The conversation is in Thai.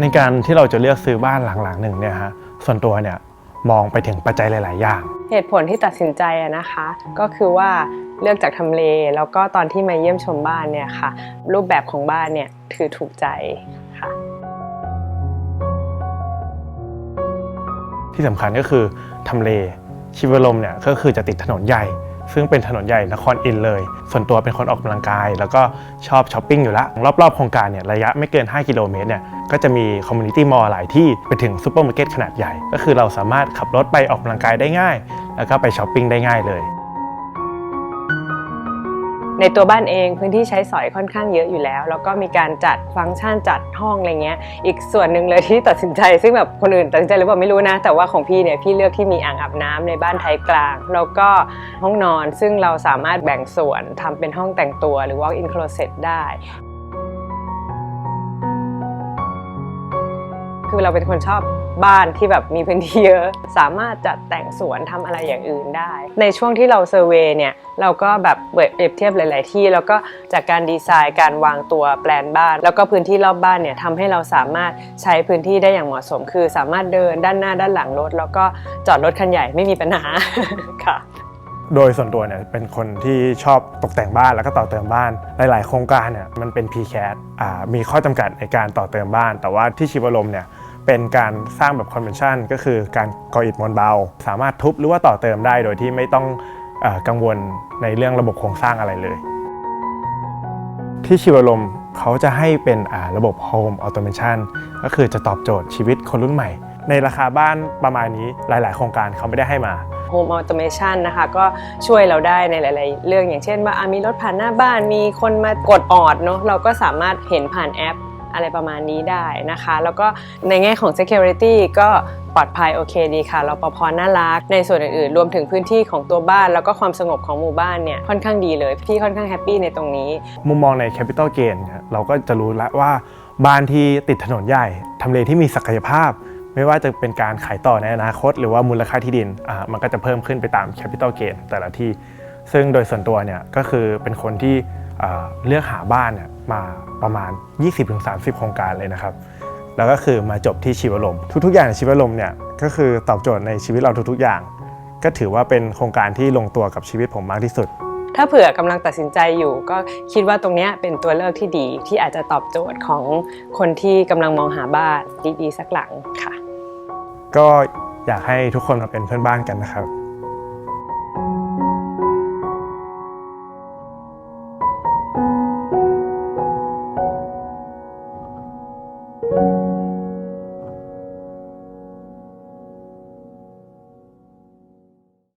ในการที่เราจะเลือกซื้อบ้านหลังๆหนึ่งเนี่ยฮะส่วนตัวเนี่ยมองไปถึงปัจจัยหลาย ๆ อย่าง เหตุผลที่ตัดสินใจอะนะคะ ก็คือว่าเลือกจากทำเล แล้วก็ตอนที่มาเยี่ยมชมบ้านเนี่ยค่ะ รูปแบบของบ้านเนี่ยถือถูกใจค่ะ ที่สำคัญก็คือทำเล ชิวลมเนี่ยก็คือจะติดถนนใหญ่ ซึ่งเป็นถนนใหญ่นครอินเลย ส่วนตัวเป็นคนออกกำลังกาย แล้วก็ชอบช้อปปิ้งอยู่ละรอบๆโครงการเนี่ยระยะไม่เกิน 5 กิโลเมตรเนี่ยก็จะมีคอมมูนิตี้มอลล์หลายที่ไปถึงซูเปอร์มาร์เก็ตขนาดใหญ่ ก็คือเราสามารถขับรถไปออกกำลังกายได้ง่าย แล้วก็ไปช้อปปิ้งได้ง่ายเลย ในตัวบ้านเองพื้นที่ใช้สอยค่อนข้างเยอะอยู่แล้ว แล้วก็มีการจัดฟังก์ชันจัดห้องอะไรเงี้ยอีกส่วนหนึ่งเลยที่ตัดสินใจ ซึ่งแบบคนอื่นตัดสินใจหรือเปล่าไม่รู้นะ แต่ว่าของพี่เนี่ยพี่เลือกที่มีอ่างอาบน้ำในบ้านไทยกลาง แล้วก็ห้องนอนซึ่งเราสามารถแบ่งส่วนทำเป็นห้องแต่งตัวหรือ walk in closet ได้คือเราเป็นคนชอบ บ้านที่แบบมีพื้นที่เยอะสามารถจัดแต่งสวนทำอะไรอย่างอื่นได้ ในช่วงที่เราเซอร์เวย์เนี่ยเราก็แบบเปรียบเทียบหลาย ๆ ที่ แล้วก็จากการดีไซน์การวางตัวแปลนบ้าน แล้วก็พื้นที่รอบบ้านเนี่ยทำให้เราสามารถใช้พื้นที่ได้อย่างเหมาะสม คือสามารถเดินด้านหน้าด้านหลังรถ แล้วก็จอดรถคันใหญ่ไม่มีปัญหาค่ะโดยส่วนตัวเนี่ยเป็นคนที่ชอบตกแต่งบ้านแล้วก็ต่อเติมบ้าน หลาย ๆ โครงการเนี่ยมันเป็น PCAT มีข้อจำกัดในการต่อเติมบ้าน แต่ว่าที่ชิวลมเนี่ย เป็นการสร้างแบบคอนเวนชั่นก็คือการก่ออิฐมวลเบา สามารถทุบหรือว่าต่อเติมได้โดยที่ไม่ต้องอกังวลในเรื่องระบบโครงสร้างอะไรเลย ที่ชิวลมเขาจะให้เป็นระบบ Home Automation ก็คือจะตอบโจทย์ชีวิตคนรุ่นใหม่ ในราคาบ้านประมาณนี้หลาย ๆ โครงการเขาไม่ได้ให้มา Home Automation นะคะก็ช่วยเราได้ในหลาย ๆ เรื่องอย่างเช่นว่ามีรถผ่านหน้าบ้านมีคนมากดออดเนาะเราก็สามารถเห็นผ่านแอป อะไรประมาณนี้ได้นะคะ แล้วก็ในแง่ของ Security ก็ปลอดภัยโอเคดีค่ะรปภน่ารัก ในส่วนอื่นๆ รวมถึงพื้นที่ของตัวบ้าน แล้วก็ความสงบของหมู่บ้านเนี่ยค่อนข้างดีเลยพี่ค่อนข้างแฮปปี้ในตรงนี้ มุมมองใน Capital Gain เนี่ยเราก็จะรู้แล้วว่าบ้านที่ติดถนนใหญ่ทำเลที่มีศักยภาพ ไม่ว่าจะเป็นการขายต่อในอนาคต หรือว่ามูลค่าที่ดินอ่ามันก็จะเพิ่มขึ้นไปตาม Capital Gain แต่ละที่ ซึ่งโดยส่วนตัวเนี่ยก็คือเป็นคนที่เลือกหาบ้านเนี่ยมาประมาณ 20-30 โครงการเลยนะครับ แล้วก็คือมาจบที่ชีวลม ทุกๆอย่างในชีวลมเนี่ยก็คือตอบโจทย์ในชีวิตเราทุกๆอย่าง ก็ถือว่าเป็นโครงการที่ลงตัวกับชีวิตผมมากที่สุด ถ้าเผื่อกำลังตัดสินใจอยู่ ก็คิดว่าตรงเนี้ยเป็นตัวเลือกที่ดีที่อาจจะตอบโจทย์ของคนที่กำลังมองหาบ้านดีๆสักหลังค่ะ ก็อยากให้ทุกคนมาเป็นเพื่อนบ้านกันนะครับ